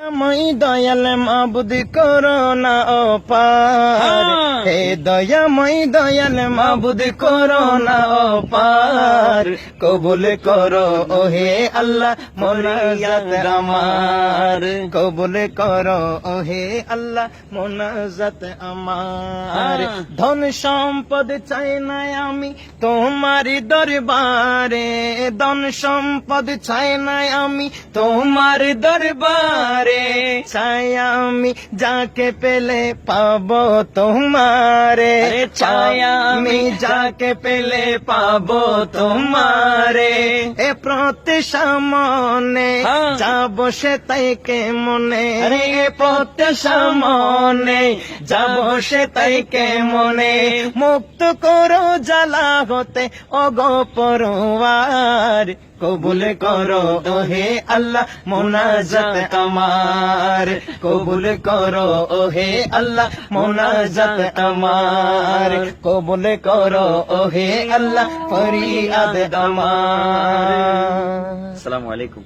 মই দয়াল মাবুদ করোনা ও। হে দয়াময় দয়াল মাবুদ করোনা ও পার কবুল করো ও হে আল্লাহ মোনাজাত আমার। কবুল করো ও হে আল্লাহ মোনাজাত আমার। হ্যাঁ। ধন সম্পদ চাই না আমি তোমার দরবারে। ধন সম্পদ চাই না আমি তোমার দরবারে। চাই আমি যাকে পেলে পাবো তোমারে। চাই আমি যাকে পেলে পাবো তোমারে। এ প্রতি সামনে হ্যাঁ। যাব সে তাই কে মনে এ প্রতি সামনে যাব সে তাই কে মনে মুক্ত করো জ্বালা হতে অগপরওয়ার কবুল করো ওহে আল্লাহ মোনাজাত আমার। কবুল করো ওহে আল্লাহ মোনাজাত আমার। কবুল করো ওহে আল্লাহ ফরিয়াদ আমার। আসসালামু আলাইকুম।